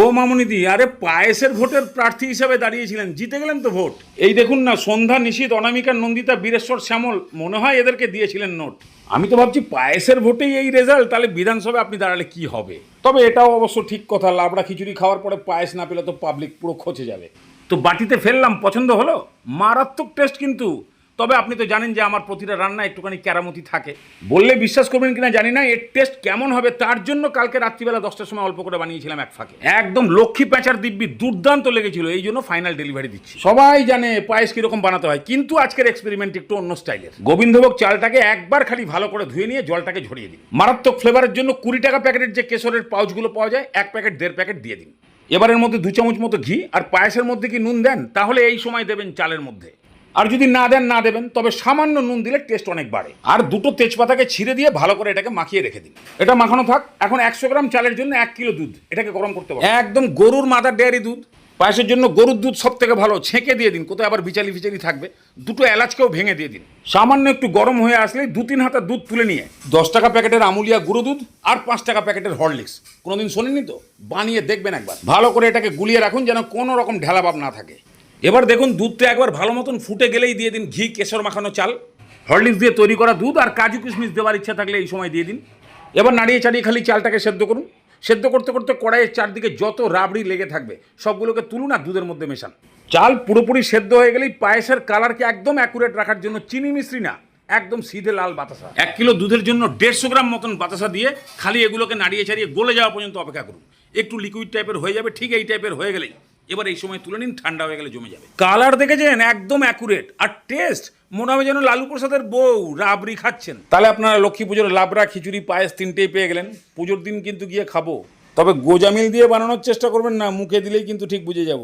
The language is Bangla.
ও মামুনিদি, আরে পায়েসের ভোটের প্রার্থী হিসেবে দাঁড়িয়েছিলেন, জিতে গেলেন তো ভোট। এই দেখুন না, সন্ধ্যা নিশীত অনামিকা, নন্দিতা, বীরেশ্বর, শ্যামল, মনে হয় এদেরকে দিয়েছিলেন নোট। আমি তো ভাবছি পায়েসের ভোটেই এই রেজাল্ট, তাহলে বিধানসভায় আপনি দাঁড়ালে কি হবে? তবে এটাও অবশ্য ঠিক কথা, লাবড়া খিচুড়ি খাওয়ার পরে পায়েস না পেলে তো পাবলিক পুরো খচে যাবে। তো বাটিতে ফেললাম, পছন্দ হলো? মারাত্মক টেস্ট কিন্তু। তবে আপনি তো জানেন যে আমার প্রতিটা রান্না একটুখানি ক্যারামতি থাকে। বললে বিশ্বাস করবেন কিনা জানি না, এর টেস্ট কেমন হবে তার জন্য কালকে রাত্রিবেলা দশটার সময় অল্প করে বানিয়েছিলাম এক ফাঁকে। একদম লক্ষ্মী প্যাঁচার দিব্যি দুর্দান্ত লেগেছিল, এই জন্য ফাইনাল ডেলিভারি দিচ্ছি। সবাই জানে পায়েস কীরকম বানাতে হয়, কিন্তু আজকের এক্সপেরিমেন্ট একটু অন্য স্টাইলের গোবিন্দভোগ চালটাকে একবার খালি ভালো করে ধুয়ে নিয়ে জলটাকে ঝরিয়ে দিন। মারাত্মক ফ্লেভারের জন্য কুড়ি টাকা প্যাকেটের যে কেশরের পাউচগুলো পাওয়া যায়, এক প্যাকেট, দেড় প্যাকেট দিয়ে দিন। এবারের মধ্যে দু চামচ মতো ঘি, আর পায়েসের মধ্যে কি নুন দেন, তাহলে এই সময় দেবেন চালের মধ্যে। আর যদি না দেন, না দেবেন, তবে সামান্য নুন দিলে টেস্ট অনেক বাড়ে। আর দুটো তেজপাতাকে ছিঁড়ে দিয়ে ভালো করে এটাকে মাখিয়ে রেখে দিন। এটা মাখানো থাক, এখন একশো গ্রাম চালের জন্য এক কিলো দুধ, এটাকে গরম করতে পারবেন একদম গরুর মাদার ডেয়ারি দুধ, পায়েসের জন্য গরুর দুধ সব থেকে ভালো, ছেঁকে দিয়ে দিন, কোথায় আবার বিচালি ফিচালি থাকবে। দুটো এলাচকেও ভেঙে দিয়ে দিন। সামান্য একটু গরম হয়ে আসলেই দু তিন হাতা দুধ তুলে নিয়ে, দশ টাকা প্যাকেটের আমুলিয়া গুঁড়ো দুধ আর পাঁচ টাকা প্যাকেটের হরলিক্স। কোনোদিন শোনেনি তো? বানিয়ে দেখবেন একবার। ভালো করে এটাকে গুলিয়ে রাখুন, যেন কোনো রকম ঢেলাভাব না থাকে। এবার দেখুন দুধটা একবার ভালো মতন ফুটে গেলেই দিয়ে দিন ঘি, কেশর মাখানো চাল। হরলিক্স দিয়ে তৈরি করা দুধ আর কাজু কিশমিশ দেওয়ার ইচ্ছা থাকলে এই সময় দিয়ে দিন। এবার নাড়িয়ে চাড়িয়ে খালি চালটাকে সেদ্ধ করুন। সেদ্ধ করতে করতে কড়াইয়ের চারদিকে যত রাবড়ি লেগে থাকবে, সবগুলোকে তুলুন আর দুধের মধ্যে মেশান। চাল পুরোপুরি সেদ্ধ হয়ে গেলেই পায়েসের কালারকে একদম অ্যাকুরেট রাখার জন্য চিনি মিশ্রি না একদম সিধে লাল বাতাসা। এক কিলো দুধের জন্য দেড়শো গ্রাম মতন বাতাসা দিয়ে খালি এগুলোকে নাড়িয়ে চাড়িয়ে গলে যাওয়া পর্যন্ত অপেক্ষা করুন। একটু লিকুইড টাইপের হয়ে যাবে, ঠিক এই টাইপের হয়ে গেলেই। এবার এই সময় তুলে নিন ঠান্ডা হয়ে গেলে জমে যাবে। কালার দেখেছেন? একদম অ্যাকুরেট আর টেস্ট মনে হবে যেন লালু প্রসাদের বউ রাবড়ি খাচ্ছেন। তাহলে আপনারা লক্ষ্মী পুজোর লাবড়া খিচুড়ি পায়েস তিনটেই পেয়ে গেলেন। পুজোর দিন কিন্তু গিয়ে খাব। তবে গোজামিল দিয়ে বানানোর চেষ্টা করবেন না মুখে দিলেই কিন্তু ঠিক বুঝে যাব।